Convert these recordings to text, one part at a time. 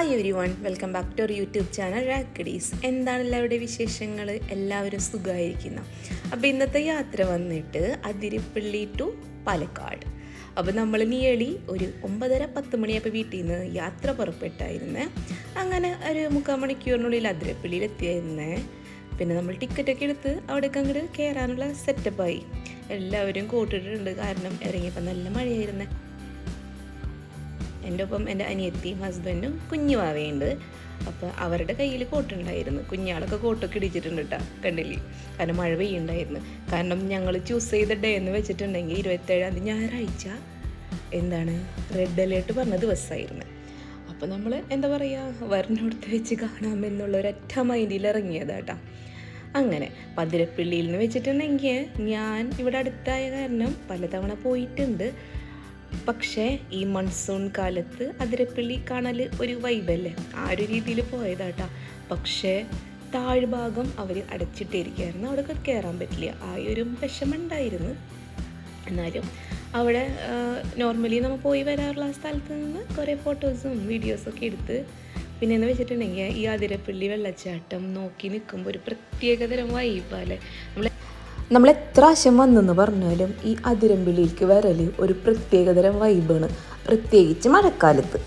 Hi everyone welcome back to our YouTube channel റാക്കഡീസ് എന്താണ് എല്ലാവരുടെ വിശേഷങ്ങൾ എല്ലാവരും സുഖമായിരിക്കുന്നു. അപ്പോൾ ഇന്നത്തെ യാത്ര വന്നിട്ട് അതിരിപ്പള്ളി ടു പാലക്കാട്. അപ്പോൾ നമ്മൾ നിയളി ഒരു ഒമ്പതര പത്ത് മണിയപ്പോൾ വീട്ടിൽ നിന്ന് യാത്ര പുറപ്പെട്ടായിരുന്നേ. അങ്ങനെ ഒരു മുക്കാൽ മണിക്കൂറിനുള്ളിൽ അതിരപ്പള്ളിയിൽ എത്തിയായിരുന്നേ. പിന്നെ നമ്മൾ ടിക്കറ്റൊക്കെ എടുത്ത് അവിടേക്ക് അങ്ങോട്ട് കയറാനുള്ള സെറ്റപ്പായി എല്ലാവരും കൂട്ടിട്ടുണ്ട് കാരണം ഇറങ്ങിയപ്പോൾ നല്ല മഴയായിരുന്നേ. എന്റെ ഒപ്പം എന്റെ അനിയത്തിയും ഹസ്ബൻഡും കുഞ്ഞു വാവയുണ്ട് അപ്പോൾ അവരുടെ കയ്യിൽ കോട്ടുണ്ടായിരുന്നു. കുഞ്ഞാളൊക്കെ കോട്ടൊക്കെ ഇടിച്ചിട്ടുണ്ട് കേട്ടോ കണ്ടില്ലേ? കാരണം മഴ പെയ്യുണ്ടായിരുന്നു കാരണം ഞങ്ങൾ ചൂസ് ചെയ്ത ഡേ എന്ന് വെച്ചിട്ടുണ്ടെങ്കിൽ ഇരുപത്തേഴാം തീയതി ഞായറാഴ്ച എന്താണ്? റെഡ് അലേർട്ട് പറഞ്ഞ ദിവസമായിരുന്നു. അപ്പോൾ നമ്മൾ എന്താ പറയുക വരണോടത്ത് വെച്ച് കാണാമെന്നുള്ള ഒരൊറ്റ മൈൻഡിൽ ഇറങ്ങിയതാട്ടാ അങ്ങനെ പതിരപ്പള്ളിയിൽ നിന്ന് വെച്ചിട്ടുണ്ടെങ്കിൽ ഞാൻ ഇവിടെ അടുത്തായ കാരണം പലതവണ പോയിട്ടുണ്ട്. പക്ഷേ ഈ മൺസൂൺ കാലത്ത് അതിരപ്പള്ളി കാണൽ ഒരു വൈബല്ലേ? ആ ഒരു രീതിയിൽ പോയതാട്ടാ. പക്ഷേ താഴ്ഭാഗം അവർ അടച്ചിട്ടിരിക്കുകയായിരുന്നു. അവിടെ കയറാൻ പറ്റില്ല. ആ ഒരു വിഷമുണ്ടായിരുന്നു എന്നാലും അവിടെ നോർമലി നമ്മൾ പോയി വരാറുള്ള സ്ഥലത്ത് നിന്ന് കുറേ ഫോട്ടോസും വീഡിയോസൊക്കെ എടുത്ത് പിന്നെ എന്ന് വെച്ചിട്ടുണ്ടെങ്കിൽ ഈ അതിരപ്പള്ളി വെള്ളച്ചാട്ടം നോക്കി നിൽക്കുമ്പോൾ ഒരു പ്രത്യേകതരം വൈബല്ലേ നമ്മൾ നമ്മൾ എത്ര ആശം വന്നെന്ന് പറഞ്ഞാലും ഈ അതിരമ്പിളിയിലേക്ക് വരൽ ഒരു പ്രത്യേകതരം വൈബാണ് പ്രത്യേകിച്ച് മഴക്കാലത്ത്.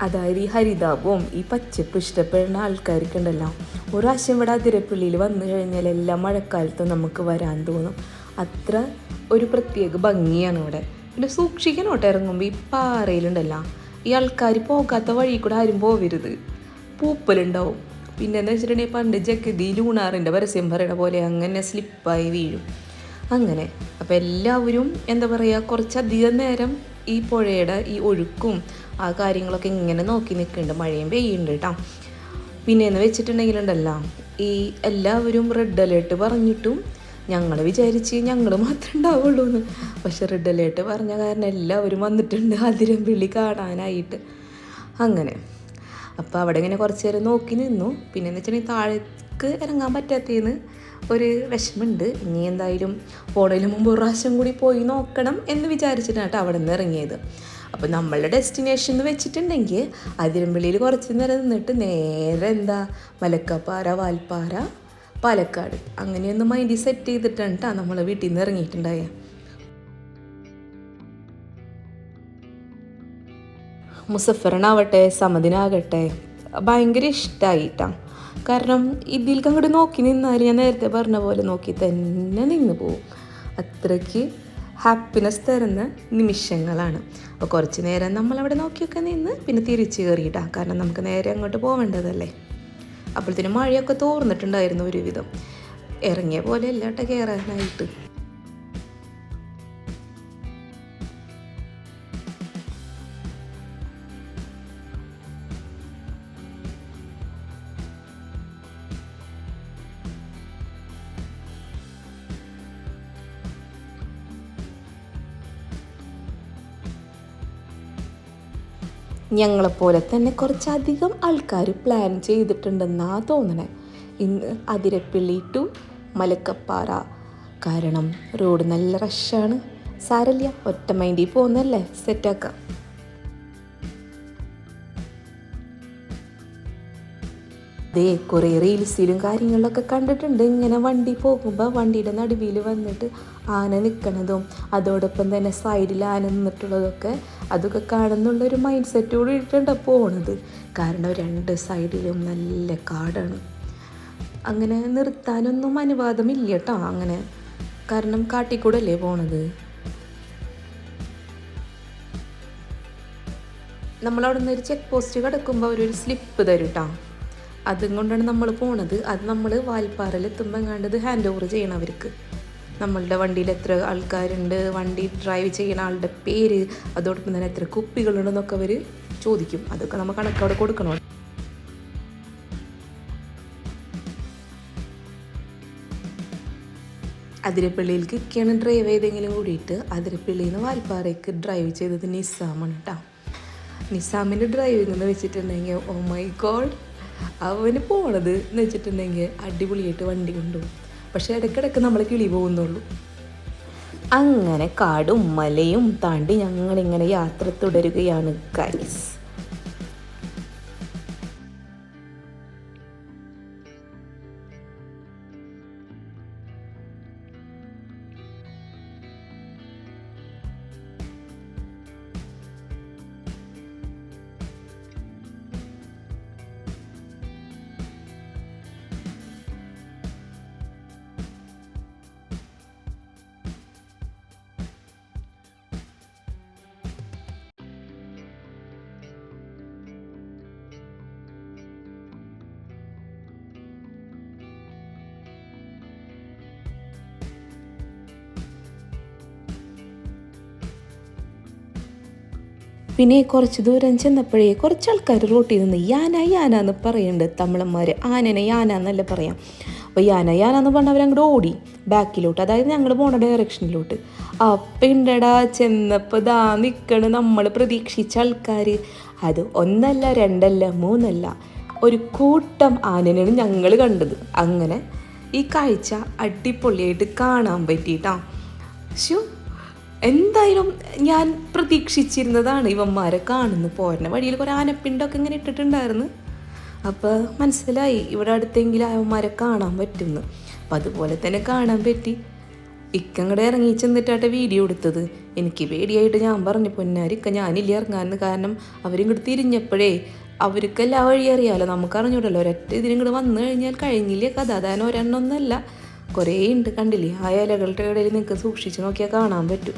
അതായത് ഈ ഹരിതാപവും ഈ പച്ചപ്പ് ഇഷ്ടപ്പെടുന്ന ആൾക്കാർക്കുണ്ടല്ലോ. ഒരാശം ഇവിടെ അതിരപ്പള്ളിയിൽ വന്നു കഴിഞ്ഞാൽ എല്ലാ മഴക്കാലത്തും നമുക്ക് വരാൻ തോന്നും. അത്ര ഒരു പ്രത്യേക ഭംഗിയാണ് ഇവിടെ. പിന്നെ സൂക്ഷിക്കണം ഇറങ്ങുമ്പോൾ ഈ പാറയിലുണ്ടല്ലോ. ഈ ആൾക്കാർ പോകാത്ത വഴി കൂടെ ആരും പോവരുത്. പൂപ്പലുണ്ടാവും. പിന്നെ എന്താ വെച്ചിട്ടുണ്ടെങ്കിൽ പണ്ട് ജഗതി ലൂണാറിന്റെ പരസ്യം പറയണ പോലെ അങ്ങനെ സ്ലിപ്പായി വീഴും. അങ്ങനെ. അപ്പോൾ എല്ലാവരും എന്താ പറയുക കുറച്ചധികം നേരം ഈ പുഴയുടെ ഈ ഒഴുക്കും ആ കാര്യങ്ങളൊക്കെ ഇങ്ങനെ നോക്കി നിൽക്കുന്നുണ്ട്. മഴയും പെയ്യുന്നുണ്ട് കേട്ടോ. പിന്നെ എന്ന് വെച്ചിട്ടുണ്ടെങ്കിലുണ്ടല്ലോ ഈ എല്ലാവരും റെഡ് അലേർട്ട് പറഞ്ഞിട്ടും ഞങ്ങൾ വിചാരിച്ച് ഞങ്ങൾ മാത്രമേ ഉണ്ടാവുള്ളൂ എന്ന്. പക്ഷെ റെഡ് അലേർട്ട് പറഞ്ഞ കാരണം എല്ലാവരും വന്നിട്ടുണ്ട് അതിരമ്പിള്ളി കാണാനായിട്ട്. അങ്ങനെ. അപ്പോൾ അവിടെ ഇങ്ങനെ കുറച്ച് നേരം നോക്കി നിന്നു. പിന്നെ എന്ന് വെച്ചിട്ടുണ്ടെങ്കിൽ താഴേക്ക് ഇറങ്ങാൻ പറ്റാത്തേന്ന് ഒരു വിഷമമുണ്ട്. ഇനി എന്തായാലും പോണതിന് മുമ്പ് ഒരു പ്രാവശ്യം കൂടി പോയി നോക്കണം എന്ന് വിചാരിച്ചിട്ടാണ് കേട്ടോ അവിടെ നിന്ന് ഇറങ്ങിയത്. അപ്പോൾ നമ്മളുടെ ഡെസ്റ്റിനേഷൻ എന്ന് വെച്ചിട്ടുണ്ടെങ്കിൽ അതിരമ്പള്ളിയിൽ കുറച്ച് നേരം നിന്നിട്ട് നേരെ എന്താ മലക്കപ്പാറ വാൽപ്പാറ പാലക്കാട്. അങ്ങനെയൊന്ന് മൈൻഡ് സെറ്റ് ചെയ്തിട്ടാണ് കേട്ടോ നമ്മൾ വീട്ടിൽ നിന്ന് ഇറങ്ങിയിട്ടുണ്ടായ. മുസഫറിനാവട്ടെ സമദിനാകട്ടെ ഭയങ്കര ഇഷ്ടമായിട്ടാണ് കാരണം ഇതിലേക്ക് അങ്ങോട്ട് നോക്കി നിന്നാൽ ഞാൻ നേരത്തെ പറഞ്ഞ പോലെ നോക്കി തന്നെ നിന്ന് പോവും. അത്രയ്ക്ക് ഹാപ്പിനെസ് തരുന്ന നിമിഷങ്ങളാണ്. അപ്പോൾ കുറച്ച് നേരം നമ്മളവിടെ നോക്കിയൊക്കെ നിന്ന് പിന്നെ തിരിച്ച് കയറിയിട്ടാണ് കാരണം നമുക്ക് നേരെ അങ്ങോട്ട് പോവേണ്ടതല്ലേ? അപ്പോഴത്തേനും മഴയൊക്കെ തോർന്നിട്ടുണ്ടായിരുന്നു ഒരുവിധം. ഇറങ്ങിയ പോലെ അല്ലാട്ടെ കയറാനായിട്ട് ഞങ്ങളെപ്പോലെ തന്നെ കുറച്ചധികം ആൾക്കാർ പ്ലാൻ ചെയ്തിട്ടുണ്ടെന്നാ തോന്നണേ. ഇന്ന് അതിരപ്പള്ളി ടു മലക്കപ്പാറ. കാരണം റോഡ് നല്ല റഷാണ് സാരല്ല ഒറ്റ മൈൻഡിൽ പോകുന്നല്ലേ സെറ്റാക്കാം അതേ കുറേ റീൽസിലും കാര്യങ്ങളിലൊക്കെ കണ്ടിട്ടുണ്ട്. ഇങ്ങനെ വണ്ടി പോകുമ്പോൾ വണ്ടിയുടെ നടുവിൽ വന്നിട്ട് ആന നിൽക്കണതും അതോടൊപ്പം തന്നെ സൈഡിൽ ആന നിന്നിട്ടുള്ളതൊക്കെ അതൊക്കെ കാണുന്നുള്ളൊരു മൈൻഡ് സെറ്റോട് ഇട്ടുണ്ട് പോണത്. കാരണം രണ്ട് സൈഡിലും നല്ല കാടാണ്. അങ്ങനെ നിർത്താനൊന്നും അനുവാദമില്ല കേട്ടോ അങ്ങനെ. കാരണം കാട്ടിക്കൂടല്ലേ പോണത്? നമ്മളവിടെ നിന്ന് ഒരു ചെക്ക് പോസ്റ്റ് കിടക്കുമ്പോൾ അവരൊരു സ്ലിപ്പ് തരും കേട്ടോ അതും കൊണ്ടാണ് നമ്മൾ പോണത്. അത് നമ്മൾ വാൽപ്പാറയിൽ എത്തുമ്പോൾ എങ്ങാണ്ട് ഹാൻഡ് ഓവർ ചെയ്യണം അവർക്ക്. നമ്മളുടെ വണ്ടിയിൽ എത്ര ആൾക്കാരുണ്ട് വണ്ടി ഡ്രൈവ് ചെയ്യുന്ന ആളുടെ പേര് അതോടൊപ്പം തന്നെ എത്ര കുപ്പികളുണ്ടെന്നൊക്കെ അവർ ചോദിക്കും. അതൊക്കെ നമ്മൾ കണക്കവിടെ കൊടുക്കണോ. അതിരപ്പള്ളിയിലേക്ക് ഒക്കെയാണ് ഡ്രൈവ് ചെയ്തെങ്കിലും കൂടിയിട്ട് അതിരപ്പള്ളിയിൽ നിന്ന് വാൽപ്പാറയ്ക്ക് ഡ്രൈവ് ചെയ്തത് നിസാമാണ് കേട്ടോ നിസാമിന്റെ ഡ്രൈവിംഗ് എന്ന് വെച്ചിട്ടുണ്ടെങ്കിൽ ഓ മൈ ഗോഡ് അവന് പോണത് എന്ന് വെച്ചിട്ടുണ്ടെങ്കിൽ അടിപൊളിയായിട്ട് വണ്ടി കൊണ്ടുപോകും. പക്ഷെ ഇടയ്ക്കിടയ്ക്ക് നമ്മൾ കിളി പോകുന്നുള്ളൂ. അങ്ങനെ കാടും മലയും താണ്ടി ഞങ്ങളിങ്ങനെ യാത്ര തുടരുകയാണ് ഗൈസ് പിന്നെ കുറച്ച് ദൂരം ചെന്നപ്പോഴേ കുറച്ച് ആൾക്കാർ റോട്ടിൽ നിന്ന് യാന യാന എന്ന് പറയുന്നുണ്ട് തമിഴന്മാർ ആനനെ യാന എന്നല്ല പറയാം. അപ്പോൾ യാന യാന എന്ന് പറഞ്ഞാൽ അവരങ്ങോട്ട് ഓടി ബാക്കിലോട്ട്. അതായത് ഞങ്ങൾ പോണ ഡയറക്ഷനിലോട്ട് അപ്പം ചെന്നപ്പോൾ ദാ നിൽക്കണ് നമ്മൾ പ്രതീക്ഷിച്ച ആൾക്കാർ അത് ഒന്നല്ല രണ്ടല്ല മൂന്നല്ല. ഒരു കൂട്ടം ആനനെയാണ് ഞങ്ങൾ കണ്ടത്. അങ്ങനെ ഈ കാഴ്ച അടിപൊളിയായിട്ട് കാണാൻ പറ്റിയിട്ടാ. ശോ എന്തായാലും ഞാൻ പ്രതീക്ഷിച്ചിരുന്നതാണ് ഇവന്മാരെ കാണുന്നു പോരുന്ന വഴിയിൽ കുറേ ആനപ്പിണ്ടൊക്കെ ഇങ്ങനെ ഇട്ടിട്ടുണ്ടായിരുന്നു. അപ്പോൾ മനസ്സിലായി ഇവിടെ അടുത്തെങ്കിലും അവന്മാരെ കാണാൻ പറ്റുന്നു. അപ്പം അതുപോലെ തന്നെ കാണാൻ പറ്റി. ഇക്കങ്ങടെ ഇറങ്ങി ചെന്നിട്ടാട്ടെ വീഡിയോ എടുത്തത്. എനിക്ക് പേടിയായിട്ട് ഞാൻ പറഞ്ഞു പൊന്നാരിക്ക ഞാനില്ല ഇറങ്ങാമെന്ന് കാരണം അവരും ഇങ്ങോട്ട് തിരിഞ്ഞപ്പോഴേ അവർക്ക് വഴി അറിയാമല്ലോ നമുക്ക് അറിഞ്ഞൂടല്ലോ ഒരൊറ്റ ഇതിനിങ്ങോട്ട് വന്നു കഴിഞ്ഞാൽ കഴിഞ്ഞില്ലേ കഥ. അതാണ് ഒരെണ്ണമൊന്നല്ല കുറേ ഉണ്ട് കണ്ടില്ലേ? ആ ഇലകളുടെ ഇടയിൽ നിങ്ങൾക്ക് സൂക്ഷിച്ച് നോക്കിയാൽ കാണാൻ പറ്റും.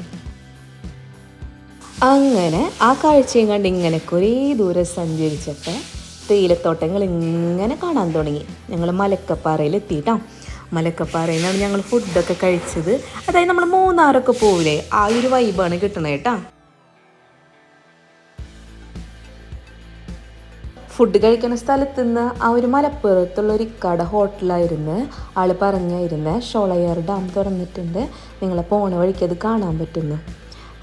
അങ്ങനെ ആ കാഴ്ചയും കണ്ട് ഇങ്ങനെ കുറേ ദൂരം സഞ്ചരിച്ചപ്പോൾ തേയിലത്തോട്ടങ്ങൾ ഇങ്ങനെ കാണാൻ തുടങ്ങി. ഞങ്ങൾ മലക്കപ്പാറയിൽ എത്തിയിട്ടാ മലക്കപ്പാറയിൽ നിന്നാണ് ഞങ്ങൾ ഫുഡൊക്കെ കഴിച്ചത്. അതായത് നമ്മൾ മൂന്നാറൊക്കെ പോവില്ലേ? ആ ഒരു വൈബാണ് കിട്ടണത് ഫുഡ് കഴിക്കുന്ന സ്ഥലത്ത് നിന്ന് ആ ഒരു മലപ്പുറത്തുള്ള ഒരു കട ഹോട്ടലായിരുന്നു. ആൾ പറഞ്ഞായിരുന്നേ ഷോളയാർ ഡാം തുറന്നിട്ടുണ്ട്. നിങ്ങളെ പോണ വഴിക്ക് അത് കാണാൻ പറ്റുന്നു.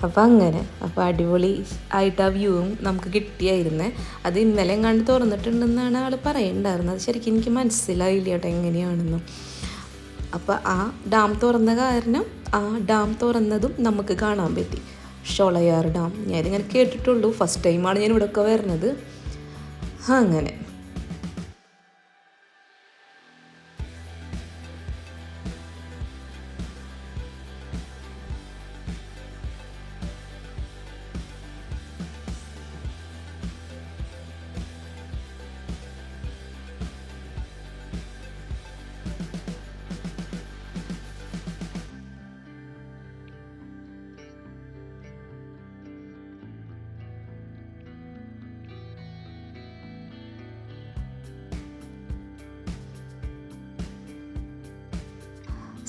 അപ്പോൾ അങ്ങനെ അപ്പോൾ അടിപൊളി ആയിട്ട് ആ വ്യൂവും നമുക്ക് കിട്ടിയായിരുന്നു. അത് ഇന്നലെ എങ്ങാണ്ട് തുറന്നിട്ടുണ്ടെന്നാണ് ആൾ പറയുന്നുണ്ടായിരുന്നത് ശരിക്കും എനിക്ക് മനസ്സിലായില്ല കേട്ടോ എങ്ങനെയാണെന്നും. അപ്പോൾ ആ ഡാം തുറന്ന കാരണം ആ ഡാം തുറന്നതും നമുക്ക് കാണാൻ പറ്റി. ഷോളയാർ ഡാം. ഞാനിങ്ങനെ കേട്ടിട്ടുള്ളൂ. ഫസ്റ്റ് ടൈമാണ് ഞാൻ ഇവിടെയൊക്കെ വരുന്നത്. അങ്ങനെ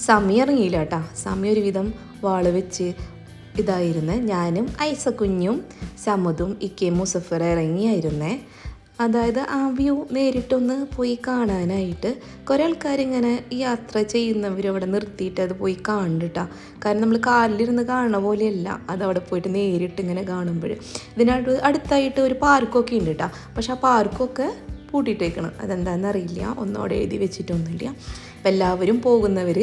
സമയം ഇറങ്ങിയില്ല കേട്ടാ സമയം ഒരുവിധം വാൾ വെച്ച് ഇതായിരുന്നെ. ഞാനും ഐസക്കുഞ്ഞും സമുദും ഇക്കെ മുസഫർ ഇറങ്ങിയായിരുന്നേ. അതായത് ആ വ്യൂ നേരിട്ടൊന്ന് പോയി കാണാനായിട്ട് കുറേ ആൾക്കാരിങ്ങനെ യാത്ര ചെയ്യുന്നവർ അവിടെ നിർത്തിയിട്ട് അത് പോയി കാണണ്ടിട്ടാ. കാരണം നമ്മൾ കാലിലിരുന്ന് കാണുന്ന പോലെയല്ല. അത് അവിടെ പോയിട്ട് നേരിട്ട് ഇങ്ങനെ കാണുമ്പോൾ ഇതിനടുത്ത് അടുത്തായിട്ട് ഒരു പാർക്കൊക്കെ ഉണ്ട് കേട്ടോ പക്ഷെ ആ പാർക്കൊക്കെ പൂട്ടിയിട്ടേക്കണം. അതെന്താണെന്ന് അറിയില്ല ഒന്നും അവിടെ എഴുതി വെച്ചിട്ടൊന്നുമില്ല. അപ്പം എല്ലാവരും പോകുന്നവർ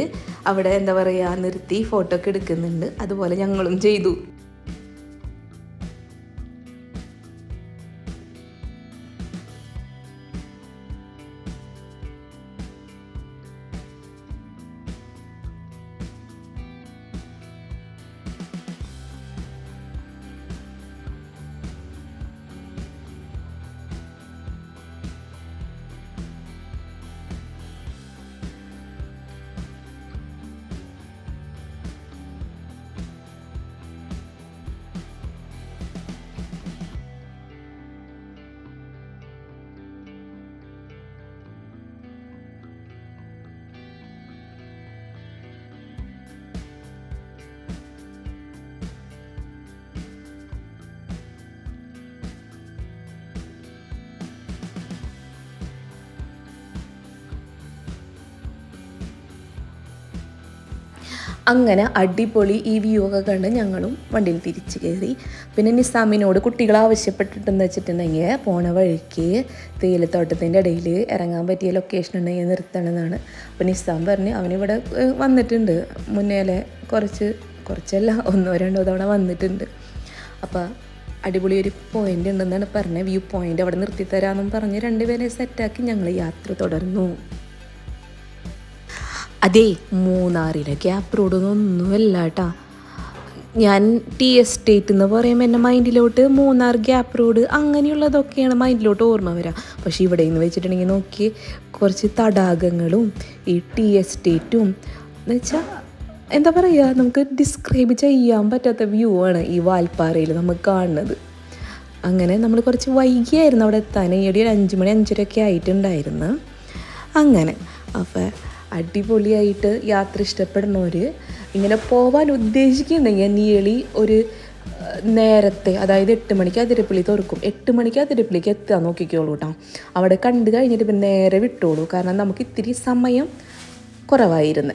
അവിടെ എന്താ പറയുക നിർത്തി ഫോട്ടോ ഒക്കെ എടുക്കുന്നുണ്ട്. അതുപോലെ ഞങ്ങളും ചെയ്തു. അങ്ങനെ അടിപൊളി ഈ വ്യൂ ഒക്കെ കണ്ട് ഞങ്ങളും വണ്ടിയിൽ തിരിച്ചു കയറി. പിന്നെ നിസാമിനോട് കുട്ടികൾ ആവശ്യപ്പെട്ടിട്ടെന്ന് വെച്ചിട്ടുണ്ടെങ്കിൽ പോണ വഴിക്ക് തേയിലത്തോട്ടത്തിന്റെ ഇടയിൽ ഇറങ്ങാൻ പറ്റിയ ലൊക്കേഷൻ ഉണ്ടെങ്കിൽ നിർത്തണമെന്നാണ് അപ്പോൾ നിസാം പറഞ്ഞ് അവനിവിടെ വന്നിട്ടുണ്ട്. മുന്നേലെ കുറച്ച് കുറച്ചല്ല ഒന്നോ രണ്ടോ തവണ വന്നിട്ടുണ്ട്. അപ്പോൾ അടിപൊളി ഒരു പോയിന്റ് ഉണ്ടെന്നാണ് പറഞ്ഞത്. വ്യൂ പോയിന്റ് അവിടെ നിർത്തി തരാമെന്നും പറഞ്ഞ് രണ്ടുപേരെ സെറ്റാക്കി ഞങ്ങൾ യാത്ര തുടർന്നു. അതെ മൂന്നാറിലെ ക്യാപ് റോഡൊന്നും ഒന്നുമല്ല കേട്ടാ ഞാൻ ടി എസ്റ്റേറ്റ് എന്ന് പറയുമ്പോൾ എന്റെ മൈൻഡിലോട്ട് മൂന്നാർ ഗ്യാപ്പ് റോഡ് അങ്ങനെയുള്ളതൊക്കെയാണ് മൈൻഡിലോട്ട് ഓർമ്മ വരിക പക്ഷേ ഇവിടെ നിന്ന് വെച്ചിട്ടുണ്ടെങ്കിൽ നോക്കി കുറച്ച് തടാകങ്ങളും ഈ ടി എസ്റ്റേറ്റും എന്ന് വെച്ചാൽ എന്താ പറയുക നമുക്ക് ഡിസ്ക്രൈബ് ചെയ്യാൻ പറ്റാത്ത വ്യൂ ആണ് ഈ വാൽപ്പാറയിൽ നമുക്ക് കാണുന്നത്. അങ്ങനെ നമ്മൾ കുറച്ച് വൈകിയായിരുന്നു അവിടെ എത്താൻ. ഈ ഒരു അഞ്ച് മണി അഞ്ചരയൊക്കെ ആയിട്ടുണ്ടായിരുന്നു. അങ്ങനെ അപ്പോൾ അടിപൊളിയായിട്ട് യാത്ര ഇഷ്ടപ്പെടുന്നവർ ഇങ്ങനെ പോവാൻ ഉദ്ദേശിക്കുന്നുണ്ടെങ്കിൽ നിയളി ഒരു നേരത്തെ അതായത് എട്ട് മണിക്ക് അതിരപ്പിളി തുറക്കും. എട്ട് മണിക്ക് അതിരപ്പള്ളിക്ക് എത്താൻ നോക്കിക്കോളൂ കേട്ടോ അവിടെ കണ്ടു കഴിഞ്ഞിട്ട് പിന്നെ നേരെ വിട്ടോളൂ. കാരണം നമുക്ക് ഇത്തിരി സമയം കുറവായിരുന്നു.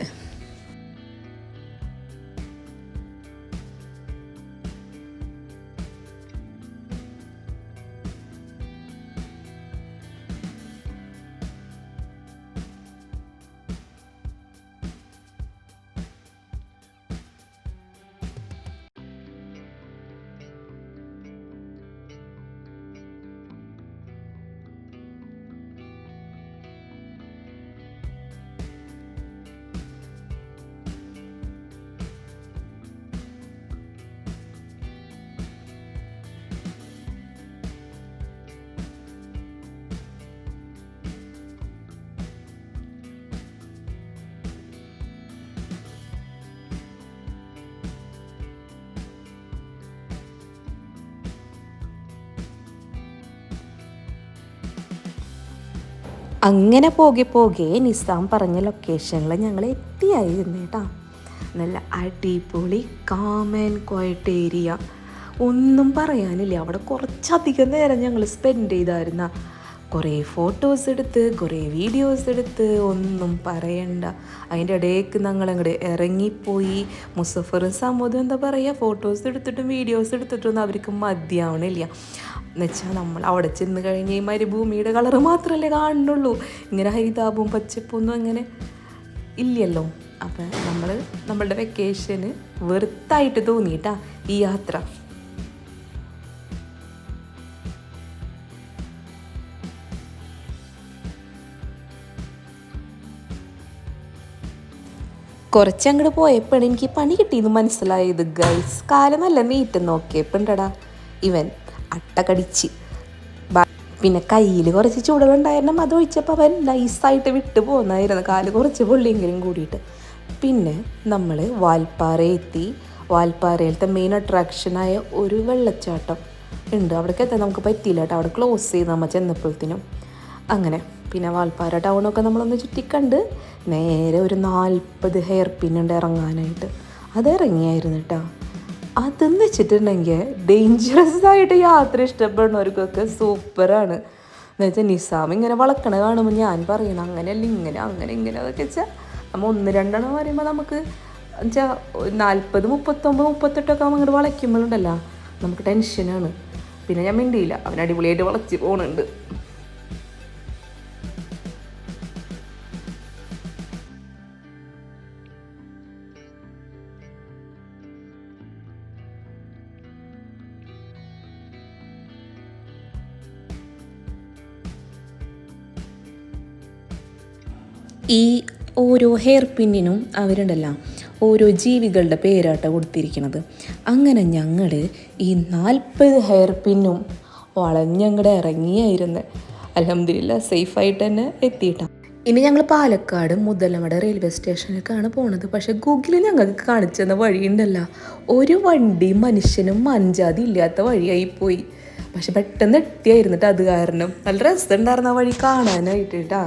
അങ്ങനെ പോകെ പോകെ നിസാം പറഞ്ഞ ലൊക്കേഷനിൽ ഞങ്ങൾ എത്തിയായിരുന്നു കേട്ടോ. നല്ല അടിപൊളി കാമൻ ക്വയറ്റ് ഏരിയ ഒന്നും പറയാനില്ല. അവിടെ കുറച്ചധികം നേരം ഞങ്ങൾ സ്പെൻഡ് ചെയ്തായിരുന്ന. കുറേ ഫോട്ടോസ് എടുത്ത് കുറേ വീഡിയോസ് എടുത്ത് ഒന്നും പറയണ്ട. അതിന്റെ ഇടയ്ക്ക് ഞങ്ങളങ്ങോട്ട് ഇറങ്ങിപ്പോയി. മുസഫറും സമൂഹം എന്താ പറയുക ഫോട്ടോസ് എടുത്തിട്ടും വീഡിയോസ് എടുത്തിട്ടൊന്നും അവർക്ക് മതിയാവണില്ല. എന്നുവെച്ചാൽ നമ്മൾ അവിടെ ചെന്ന് കഴിഞ്ഞ് ഈ മരുഭൂമിയുടെ കളറ് മാത്രമല്ലേ കാണുന്നുള്ളൂ. ഇങ്ങനെ ഹരിതാപവും പച്ചപ്പൊന്നും അങ്ങനെ ഇല്ലല്ലോ. അപ്പം നമ്മൾ നമ്മളുടെ വെക്കേഷന് വെറുത്തായിട്ട് തോന്നിയിട്ടാ ഈ യാത്ര. കുറച്ചങ്ങോട്ട് പോയപ്പോഴാണ് എനിക്ക് പണി കിട്ടിയെന്ന് മനസ്സിലായത്. ഗൈസ് കാലം നല്ല നീറ്റം നോക്കിയപ്പോണ്ടടാ. ഇവൻ അട്ടകടിച്ച്. പിന്നെ കയ്യിൽ കുറച്ച് ചൂടുകളുണ്ടായിരുന്നു അത് ഒഴിച്ചപ്പോൾ അവൻ നൈസായിട്ട് വിട്ടു പോകുന്നായിരുന്നു കാൽ കുറച്ച് പൊള്ളിയെങ്കിലും കൂടിയിട്ട്. പിന്നെ നമ്മൾ വാൽപ്പാറ എത്തി വാൽപ്പാറയിലത്തെ മെയിൻ അട്രാക്ഷനായ ഒരു വെള്ളച്ചാട്ടം ഉണ്ട്. അവിടേക്ക് എത്താൻ നമുക്ക് പറ്റിയില്ല കേട്ടോ. അവിടെ ക്ലോസ് ചെയ്ത് നമ്മൾ ചെന്നപ്പോഴത്തേനും. അങ്ങനെ. പിന്നെ വാൽപ്പാറ ടൗണൊക്കെ നമ്മളൊന്ന് ചുറ്റിക്കണ്ട് നേരെ ഒരു നാൽപ്പത് ഹെയർ പിന്നുണ്ട് ഇറങ്ങാനായിട്ട്. അത് ഇറങ്ങിയായിരുന്നു കേട്ടോ. അതെന്ന് വെച്ചിട്ടുണ്ടെങ്കിൽ ഡേഞ്ചറസ് ആയിട്ട് യാത്ര ഇഷ്ടപ്പെടുന്നവർക്കൊക്കെ സൂപ്പറാണ്. എന്ന് വെച്ചാൽ നിസാം ഇങ്ങനെ വളക്കണ കാണുമ്പോൾ ഞാൻ പറയണം അങ്ങനെയല്ല ഇങ്ങനെ അങ്ങനെ ഇങ്ങനെ അതൊക്കെ വെച്ചാൽ നമ്മൾ ഒന്ന് രണ്ടെണ്ണം പറയുമ്പോൾ നമുക്ക് വെച്ചാൽ നാൽപ്പത് മുപ്പത്തൊമ്പത് മുപ്പത്തെട്ടൊക്കെ അങ്ങോട്ട് വളയ്ക്കുമ്പോഴുണ്ടല്ലോ നമുക്ക് ടെൻഷനാണ് പിന്നെ ഞാൻ മിണ്ടിയില്ല അവൻ അടിപൊളിയായിട്ട് വളച്ച് പോകുന്നുണ്ട് ഹെയർ പിന്നിനും അവരുണ്ടല്ലോ ഓരോ ജീവികളുടെ പേരാട്ട കൊടുത്തിരിക്കുന്നത് അങ്ങനെ ഞങ്ങൾ ഈ നാൽപ്പത് ഹെയർ പിന്നും വളഞ്ഞങ്ങടെ ഇറങ്ങിയായിരുന്നു. അലഹമില്ല സേഫായിട്ട് തന്നെ എത്തിയിട്ടാണ് ഇനി ഞങ്ങൾ പാലക്കാട് മുതലമട റെയിൽവേ സ്റ്റേഷനിലേക്കാണ് പോണത്. പക്ഷെ ഗൂഗിളിൽ ഞങ്ങൾക്ക് കാണിച്ചെന്ന വഴിയുണ്ടല്ലോ ഒരു വണ്ടി മനുഷ്യനും മഞ്ചാതി ഇല്ലാത്ത വഴിയായി പോയി. പക്ഷെ പെട്ടെന്ന് എത്തിയായിരുന്നിട്ട് അത് കാരണം. നല്ല രസമുണ്ടായിരുന്ന ആ വഴി കാണാനായിട്ട് കേട്ടാ.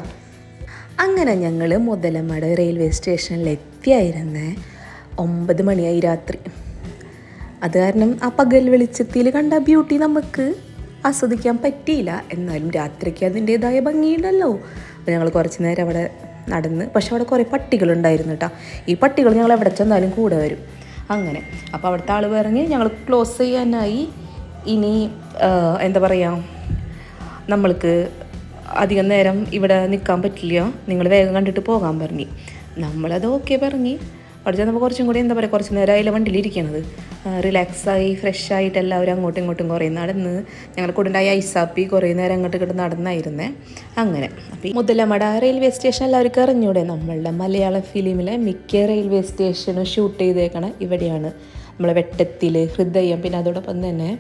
അങ്ങനെ ഞങ്ങൾ മുതലമട റെയിൽവേ സ്റ്റേഷനിൽ എത്തിയായിരുന്നേ ഒമ്പത് മണിയായി രാത്രി. അത് കാരണം ആ പകൽ വെളിച്ചത്തിൽ കണ്ട ബ്യൂട്ടി നമുക്ക് ആസ്വദിക്കാൻ പറ്റിയില്ല. എന്നാലും രാത്രിക്ക് അതിന്റേതായ ഭംഗിയുണ്ടല്ലോ. അപ്പോൾ ഞങ്ങൾ കുറച്ച് നേരം അവിടെ നടന്ന് പക്ഷെ അവിടെ കുറേ പട്ടികളുണ്ടായിരുന്നു കേട്ടോ ഈ പട്ടികൾ ഞങ്ങൾ എവിടെ ചെന്നാലും കൂടെ വരും. അങ്ങനെ. അപ്പോൾ അവിടുത്തെ ആൾ പറഞ്ഞ് ഞങ്ങൾ ക്ലോസ് ചെയ്യാനായി. ഇനി എന്താ പറയുക നമ്മൾക്ക് അധികം നേരം ഇവിടെ നിൽക്കാൻ പറ്റില്ല. നിങ്ങൾ വേഗം കണ്ടിട്ട് പോകാൻ പറഞ്ഞു. നമ്മളത് ഓക്കെ പറഞ്ഞു. അവിടെ ചെന്നപ്പോൾ കുറച്ചും കൂടി എന്താ പറയുക കുറച്ച് നേരം അതിലെ വണ്ടിയിൽ ഇരിക്കണത് റിലാക്സായി ഫ്രഷ് ആയിട്ട് എല്ലാവരും അങ്ങോട്ടും ഇങ്ങോട്ടും കുറേ നടന്ന് ഞങ്ങൾ കൊടുണ്ടായി ഐസാപ്പി കുറേ നേരം അങ്ങോട്ട് ഇങ്ങോട്ട് നടന്നായിരുന്നേ. അങ്ങനെ. അപ്പോൾ മുതലമട റെയിൽവേ സ്റ്റേഷൻ എല്ലാവർക്കും അറിഞ്ഞൂടെ? നമ്മളുടെ മലയാള ഫിലിമിലെ മിക്ക റെയിൽവേ സ്റ്റേഷനും ഷൂട്ട് ചെയ്തേക്കണ ഇവിടെയാണ്. നമ്മളെ വെട്ടത്തിൽ ഹൃദയം പിന്നെ അതോടൊപ്പം തന്നെ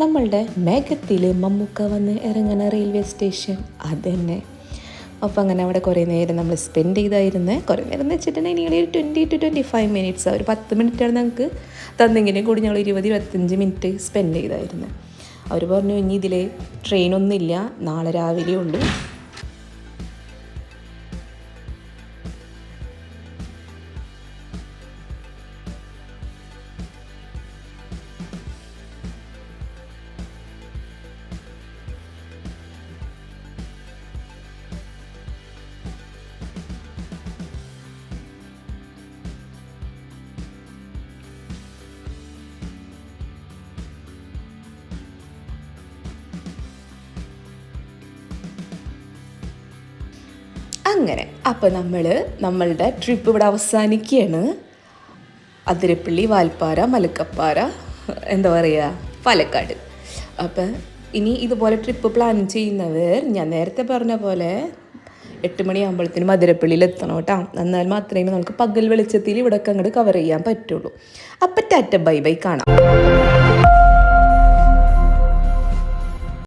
നമ്മളുടെ മേഘത്തിൽ മമ്മൂക്ക വന്ന് ഇറങ്ങുന്ന റെയിൽവേ സ്റ്റേഷൻ അതന്നെ. അപ്പോൾ അങ്ങനെ അവിടെ കുറേ നേരം നമ്മൾ സ്പെൻഡ് ചെയ്തായിരുന്നു. കുറേ നേരം എന്ന് വെച്ചിട്ടുണ്ടെങ്കിൽ ഒരു twenty two twenty five minutes ഒരു പത്ത് മിനിറ്റാണ് ഞങ്ങൾക്ക് തന്നെങ്കിലും കൂടി ഞങ്ങൾ ഇരുപത് ഇരുപത്തഞ്ച് മിനിറ്റ് സ്പെൻഡ് ചെയ്തായിരുന്നു. അവർ പറഞ്ഞു ഇനി ഇതിൽ ട്രെയിനൊന്നുമില്ല നാളെ രാവിലെ ഉള്ളൂ. അങ്ങനെ. അപ്പോൾ നമ്മൾ നമ്മളുടെ ട്രിപ്പ് ഇവിടെ അവസാനിക്കുകയാണ്. അതിരപ്പള്ളി വാൽപ്പാറ മലക്കപ്പാറ എന്താ പറയുക പാലക്കാട്. അപ്പം ഇനി ഇതുപോലെ ട്രിപ്പ് പ്ലാൻ ചെയ്യുന്നവർ ഞാൻ നേരത്തെ പറഞ്ഞ പോലെ എട്ട് മണിയാകുമ്പോഴത്തേനും മധുരപ്പള്ളിയിൽ എത്തണം കേട്ടോ. എന്നാൽ മാത്രമേ നമുക്ക് പകൽ വെളിച്ചത്തിൽ ഇവിടെയൊക്കെ അങ്ങോട്ട് കവർ ചെയ്യാൻ പറ്റുള്ളൂ. അപ്പം ടാറ്റ ബൈ ബൈ കാണാം.